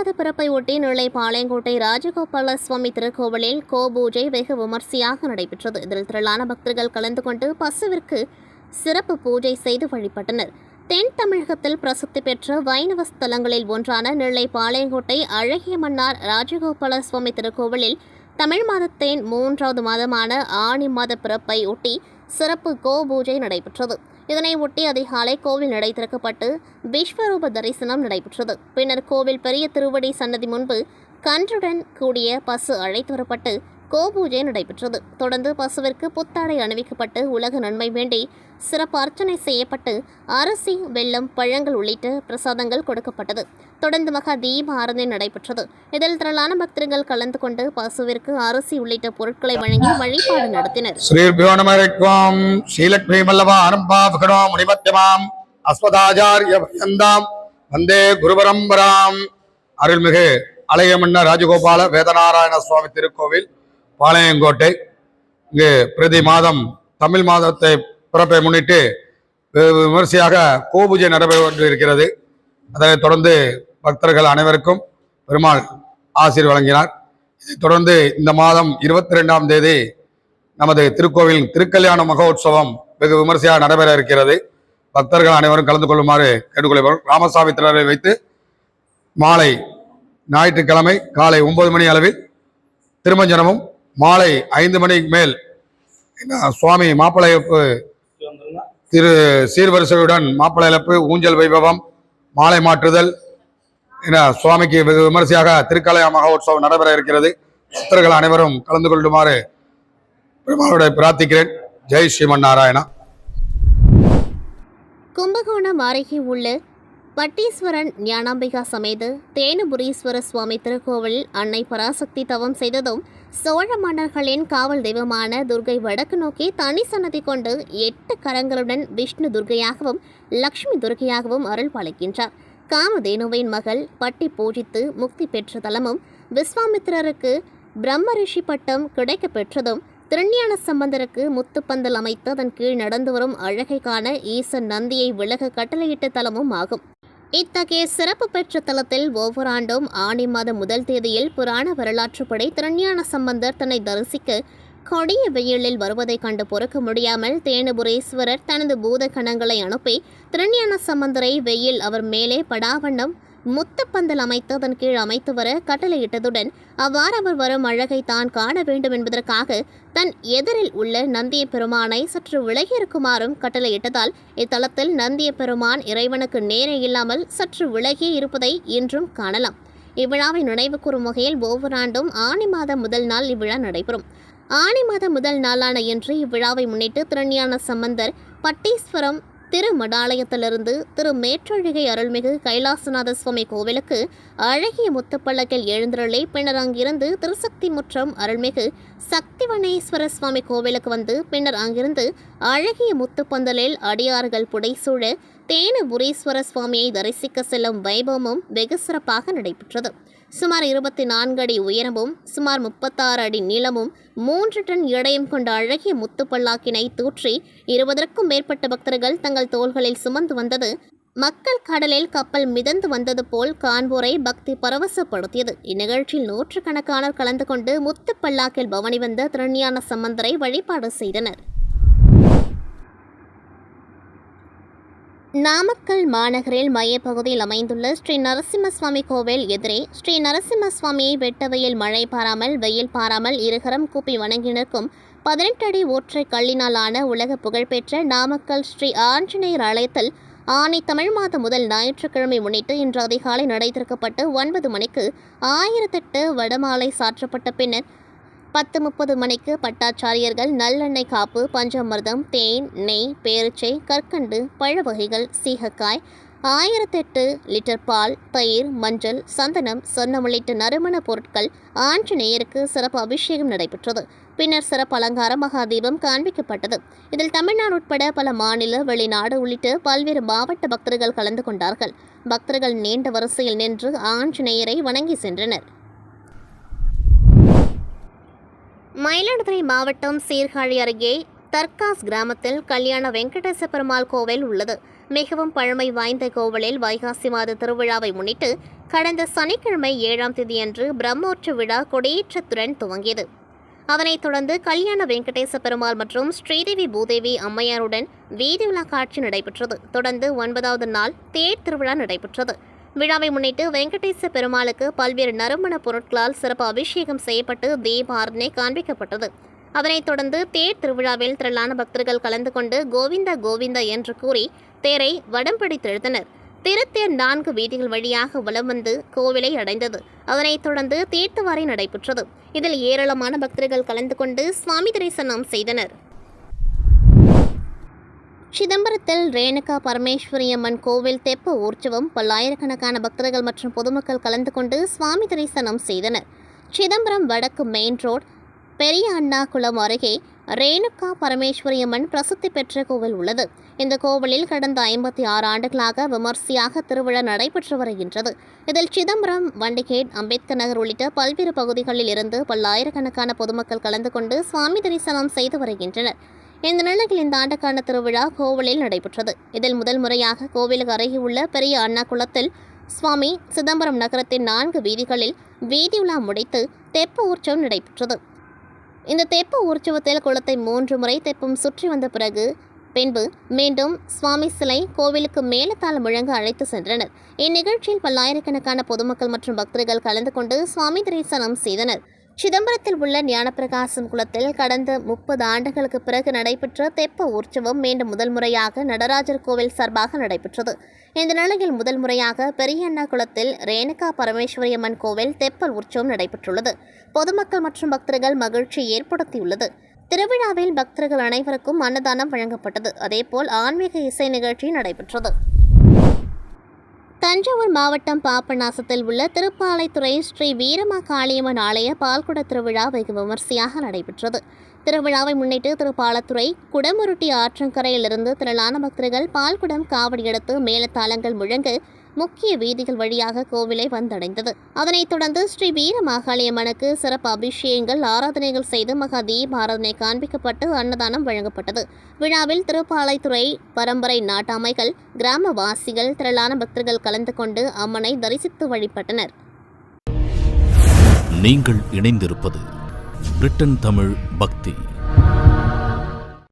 மாத பிறப்பை ஒட்டி நெல்லை பாளையங்கோட்டை ராஜகோபால சுவாமி திருக்கோவிலில் கோபூஜை வெகு விமர்சையாக நடைபெற்றது. இதில் திரளான பக்தர்கள் கலந்து கொண்டு பசுவிற்கு சிறப்பு பூஜை செய்து வழிபட்டனர். தென் தமிழகத்தில் பிரசித்தி பெற்ற வைணவ ஸ்தலங்களில் ஒன்றான நெல்லை பாளையங்கோட்டை அழகிய மன்னார் ராஜகோபால சுவாமி திருக்கோவிலில் தமிழ் மாதத்தின் மூன்றாவது மாதமான ஆணி மாத பிறப்பை ஒட்டி சிறப்பு கோபூஜை நடைபெற்றது. இதனை ஒட்டி அதிகாலை கோவில் நடை திறக்கப்பட்டு விஸ்வரூப தரிசனம் நடைபெற்றது. பின்னர் கோவில் பெரிய திருவடி சன்னதி முன்பு கன்றுடன் கூடிய பசு அழைத்து வரப்பட்டு கோபூஜை நடைபெற்றது. தொடர்ந்து பசுவிற்கு புத்தாடை அணிவிக்கப்பட்டு உலக நன்மை வேண்டி சிறப்பு அர்ச்சனை செய்யப்பட்டு அரிசி வெள்ளம் பழங்கள் உள்ளிட்ட பிரசாதங்கள் கொடுக்கப்பட்டது. தொடர்ந்து மகா தீப ஆராதனை நடைபெற்றது. இதில் திரளான பக்தர்கள் கலந்து கொண்டு பசுவிற்கு அரிசி உள்ளிட்ட பொருட்களை வழங்கி வழிபாடு நடத்தினர். ஸ்ரீபியோனமரிக்வாம் ஸ்ரீலக்ஷ்மி மல்லவா ஆரம்பா விகடோ முனிமத்தியமாம் அஸ்வதாச்சாரிய பரியந்தாம் வந்தே குருபரம்பராம். அருள்மிகு அலையமன்ன ராஜகோபால வேதநாராயண சுவாமி திருக்கோவில் பாளையங்கோட்டை. இங்கு பிரதி மாதம் தமிழ் மாதத்தை பிறப்பை முன்னிட்டு விமர்சையாக விமரிசையாக கோபூஜை நடைபெற்று இருக்கிறது அதனைத் தொடர்ந்து பக்தர்கள் அனைவருக்கும் பெருமாள் ஆசிர் வழங்கினார். இதைத் தொடர்ந்து இந்த மாதம் இருபத்தி ரெண்டாம் தேதி நமது திருக்கோவில் திருக்கல்யாண மகோத்சவம் வெகு விமரிசையாக நடைபெற இருக்கிறது. பக்தர்கள் அனைவரும் கலந்து கொள்ளுமாறு கேட்டுக்கொள்கிறோம். ராமசாமி திரரை வைத்து மாலை ஞாயிற்றுக்கிழமை காலை ஒன்பது மணி அளவில் திருமஞ்சனமும் மாலை ஐந்து மணிக்கு மேல். என்ன, சுவாமி மாப்பிள்ளையப்பு திரு சீர்வரிசையுடன் மாப்பிள்ளை இழப்பு ஊஞ்சல் வைபவம் மாலை மாற்றுதல். என சுவாமிக்கு வெகு விமரிசையாக திருக்கலைய மகோத்சவம் நடைபெற இருக்கிறது. பக்தர்கள் அனைவரும் கலந்து கொள்ளுமாறு பெருமாளுடைய பிரார்த்திக்கிறேன். ஜெய் ஸ்ரீமன் நாராயணா. கும்பகோணம் அருகே உள்ள பட்டீஸ்வரன் ஞானாம்பிகா சமேத தேனுபுரீஸ்வர சுவாமி திருக்கோவில் அன்னை பராசக்தி தவம் செய்ததும் சோழ மன்னர்களின் காவல் தெய்வமான துர்கை வடக்கு நோக்கி தனி சன்னதி கொண்டு எட்டு கரங்களுடன் விஷ்ணு துர்கையாகவும் லக்ஷ்மி துர்கையாகவும் அருள் பாலிக்கின்றார். காமதேனுவின் மகள் பட்டி பூஜித்து முக்தி பெற்ற தலமும் விஸ்வாமித்திரருக்கு பிரம்ம ரிஷி பட்டம் கிடைக்கப் பெற்றதும் திருஞான சம்பந்தருக்கு முத்துப்பந்தல் அமைத்து அதன் கீழ் நடந்து வரும் அழகை காண ஈசன் நந்தியை விலக கட்டளையிட்ட தலமும் ஆகும். இத்தகைய சிறப்பு பெற்ற தலத்தில் ஒவ்வொரு ஆண்டும் ஆணி மாதம் முதல் தேதியில் புராண வரலாற்றுப்படி திருஞான சம்பந்தர் தன்னை தரிசிக்க கொடிய வெயிலில் வருவதைக் கண்டு பொறுக்க முடியாமல் தேனுபுரேஸ்வரர் தனது பூத கணங்களை அனுப்பி திருஞான சம்பந்தரை வெயில் அவர் மேலே படாவண்ணம் முத்தப்பந்தல் அமைத்து அதன் கீழ் அமைத்து வர கட்டளையிட்டதுடன் அவ்வாறு அவர் வரும் அழகை தான் காண வேண்டும் என்பதற்காக தன் எதிரில் உள்ள நந்திய பெருமானை சற்று விலகி இருக்குமாறும் கட்டளையிட்டதால் இத்தலத்தில் நந்திய பெருமான் இறைவனுக்கு நேரே இல்லாமல் சற்று விலகியே இருப்பதை இன்றும் காணலாம். இவ்விழாவை நினைவு கூறும் வகையில் ஒவ்வொரு ஆண்டும் ஆணி மாதம் முதல் நாள் இவ்விழா நடைபெறும். ஆணி மாதம் முதல் நாளான இன்று இவ்விழாவை முன்னிட்டு திருஞான சம்பந்தர் பட்டீஸ்வரம் திருமடாலயத்திலிருந்து திரு மேற்றழகை அருள்மிகு கைலாசநாத சுவாமி கோவிலுக்கு அழகிய முத்துப்பள்ளக்கில் எழுந்தருளி பின்னர் அங்கிருந்து திருசக்தி முற்றம் அருள்மிகு சக்திவனேஸ்வர சுவாமி கோவிலுக்கு வந்து பின்னர் அங்கிருந்து அழகிய முத்துப்பந்தலில் அடியார்கள் புடைசூழ தேனுபுரீஸ்வர சுவாமியை தரிசிக்க செல்லும் வைபவமும் வெகு சிறப்பாக நடைபெற்றது. சுமார் இருபத்தி நான்கு அடி உயரமும் சுமார் முப்பத்தாறு அடி நீளமும் மூன்று டன் எடையும் கொண்ட அழகிய முத்துப்பல்லாக்கினை தூற்றி இருபதற்கும் மேற்பட்ட பக்தர்கள் தங்கள் தோள்களில் சுமந்து வந்தது மக்கள் கடலில் கப்பல் மிதந்து வந்தது போல் காண்போரை பக்தி பரவசப்படுத்தியது. இந்நிகழ்ச்சியில் நூற்றுக்கணக்கானோர் கலந்து கொண்டு முத்துப்பல்லாக்கில் பவனி வந்த திருஞான சம்பந்தரை வழிபாடு செய்தனர். நாமக்கல் மாநகரில் மையப்பகுதியில் அமைந்துள்ள ஸ்ரீ நரசிம்மசுவாமி கோவில் எதிரே ஸ்ரீ நரசிம்மசுவாமியை வெட்டவையில் மழை பாராமல் வெயில் பாராமல் இருகரம் கூப்பி வணங்கி நிற்கும் பதினெட்டு அடி ஒற்றை கல்லினால் ஆன உலக புகழ்பெற்ற நாமக்கல் ஸ்ரீ ஆஞ்சநேயர் ஆலயத்தில் ஆணை தமிழ் மாதம் முதல் ஞாயிற்றுக்கிழமை முன்னிட்டு இன்று அதிகாலை நடை திறக்கப்பட்டு ஒன்பது மணிக்கு ஆயிரத்தெட்டு வடமாலை சாற்றப்பட்ட பின்னர் பத்து முப்பது மணிக்கு பட்டாச்சாரியர்கள் நல்லெண்ணெய் காப்பு பஞ்சமிர்தம் தேன் நெய் பேரிச்சை கற்கண்டு பழ வகைகள் சீகக்காய் ஆயிரத்தெட்டு லிட்டர் பால் தயிர் மஞ்சள் சந்தனம் சொன்னம் உள்ளிட்ட நறுமண பொருட்கள் ஆஞ்சநேயருக்கு சிறப்பு அபிஷேகம் நடைபெற்றது. பின்னர் சிறப்பு அலங்கார மகாதீபம் காண்பிக்கப்பட்டது. இதில் தமிழ்நாடு உட்பட பல மாநில வெளிநாடு உள்ளிட்ட பல்வேறு மாவட்ட பக்தர்கள் கலந்து கொண்டார்கள். பக்தர்கள் நீண்ட வரிசையில் நின்று ஆஞ்சநேயரை வணங்கி சென்றனர். மயிலாடுதுறை மாவட்டம் சீர்காழி அருகே தர்காஸ் கிராமத்தில் கல்யாண வெங்கடேச பெருமாள் கோவில் உள்ளது. மிகவும் பழமை வாய்ந்த கோவிலில் வைகாசி மாத திருவிழாவை முன்னிட்டு கடந்த சனிக்கிழமை ஏழாம் தேதியன்று பிரம்மோற்ற விழா கொடியேற்றத்துடன் துவங்கியது. அதனைத் தொடர்ந்து கல்யாண வெங்கடேச பெருமாள் மற்றும் ஸ்ரீதேவி பூதேவி அம்மையாருடன் வீதி விழா காட்சி நடைபெற்றது. தொடர்ந்து ஒன்பதாவது நாள் தேர் திருவிழா நடைபெற்றது. விழாவை முன்னிட்டு வெங்கடேச பெருமாளுக்கு பல்வேறு நறுமண பொருட்களால் சிறப்பு அபிஷேகம் செய்யப்பட்டு தீபாரதனை காண்பிக்கப்பட்டது. அதனைத் தொடர்ந்து தேர் திருவிழாவில் திரளான பக்தர்கள் கலந்து கொண்டு கோவிந்தா கோவிந்தா என்று கூறி தேரை வடம் பிடித்தெழுத்தனர் திருத்தேர் நான்கு வீதிகள் வழியாக வலம் வந்து கோவிலை அடைந்தது. அதனைத் தொடர்ந்து தீர்த்தவாரி நடைபெற்றது. இதில் ஏராளமான பக்தர்கள் கலந்து கொண்டு சுவாமி தரிசனம் செய்தனர். சிதம்பரத்தில் ரேணுகா பரமேஸ்வரி அம்மன் கோவில் தெப்ப ஊர்ச்சவம் பல்லாயிரக்கணக்கான பக்தர்கள் மற்றும் பொதுமக்கள் கலந்து கொண்டு சுவாமி தரிசனம் செய்தனர். சிதம்பரம் வடக்கு மெயின் ரோட் பெரிய அண்ணா குளம் அருகே ரேணுகா பரமேஸ்வரி அம்மன் பிரசித்தி பெற்ற கோவில் உள்ளது. இந்த கோவிலில் கடந்த ஐம்பத்தி ஆறு ஆண்டுகளாக விமர்சையாக திருவிழா நடைபெற்று வருகின்றது. இதில் சிதம்பரம் வண்டிகேட் அம்பேத்கர் நகர் உள்ளிட்ட பல்வேறு பகுதிகளில் இருந்து பல்லாயிரக்கணக்கான பொதுமக்கள் கலந்து கொண்டு சுவாமி தரிசனம் செய்து வருகின்றனர். இந்த நிலையில் இந்த ஆண்டுக்கான திருவிழா கோவிலில் நடைபெற்றது. இதில் முதல் முறையாக கோவிலுக்கு அருகே உள்ள பெரிய அண்ணா குளத்தில் சுவாமி சிதம்பரம் நகரத்தின் நான்கு வீதிகளில் வீதி உலா முடித்து தெப்ப உற்சவம் நடைபெற்றது. இந்த தெப்ப உற்சவத்தில் குளத்தை மூன்று முறை தெப்பம் சுற்றி வந்த பிறகு பின்பு மீண்டும் சுவாமி சிலை கோவிலுக்கு மேலத்தாளம் முழங்க அழைத்து சென்றனர். இந்நிகழ்ச்சியில் பல்லாயிரக்கணக்கான பொதுமக்கள் மற்றும் பக்தர்கள் கலந்து கொண்டு சுவாமி தரிசனம் செய்தனர். சிதம்பரத்தில் உள்ள ஞானப்பிரகாசம் குளத்தில் கடந்த முப்பது ஆண்டுகளுக்கு பிறகு நடைபெற்ற தெப்ப உற்சவம் மீண்டும் முதல் முறையாக நடராஜர் கோவில் சார்பாக நடைபெற்றது. இந்த நிலையில் முதல் முறையாக பெரியண்ணா குளத்தில் ரேணுகா பரமேஸ்வரி அம்மன் கோவில் தெப்பல் உற்சவம் நடைபெற்றுள்ளது. பொதுமக்கள் மற்றும் பக்தர்கள் மகிழ்ச்சி ஏற்படுத்தியுள்ளது. திருவிழாவில் பக்தர்கள் அனைவருக்கும் அன்னதானம் வழங்கப்பட்டது. அதேபோல் ஆன்மீக இசை நிகழ்ச்சி நடைபெற்றது. தஞ்சாவூர் மாவட்டம் பாபநாசத்தில் உள்ள திருப்பாலைத்துறை ஸ்ரீ வீரமா காளியம்மன் ஆலய பால்குட திருவிழா வெகு விமர்சையாக நடைபெற்றது. திருவிழாவை முன்னிட்டு திருப்பாலத்துறை குடமுருட்டி ஆற்றங்கரையிலிருந்து திரளான பக்தர்கள் பால்குடம் காவடி எடுத்து மேலத்தாளங்கள் முழங்க முக்கிய வீதிகள் வழியாக கோவிலை வந்தடைந்தது. அதனைத் தொடர்ந்து ஸ்ரீ வீர மாகாளியம்மனுக்கு சிறப்பு அபிஷேகங்கள் ஆராதனைகள் செய்து மகா தீபாராதனை காண்பிக்கப்பட்டு அன்னதானம் வழங்கப்பட்டது. விழாவில் திருப்பாலைத்துறை பரம்பரை நாட்டாமைகள் கிராமவாசிகள் திரளான பக்தர்கள் கலந்து கொண்டு அம்மனை தரிசித்து வழிபட்டனர். நீங்கள் இணைந்திருப்பது பிரிட்டன் தமிழ் பக்தி.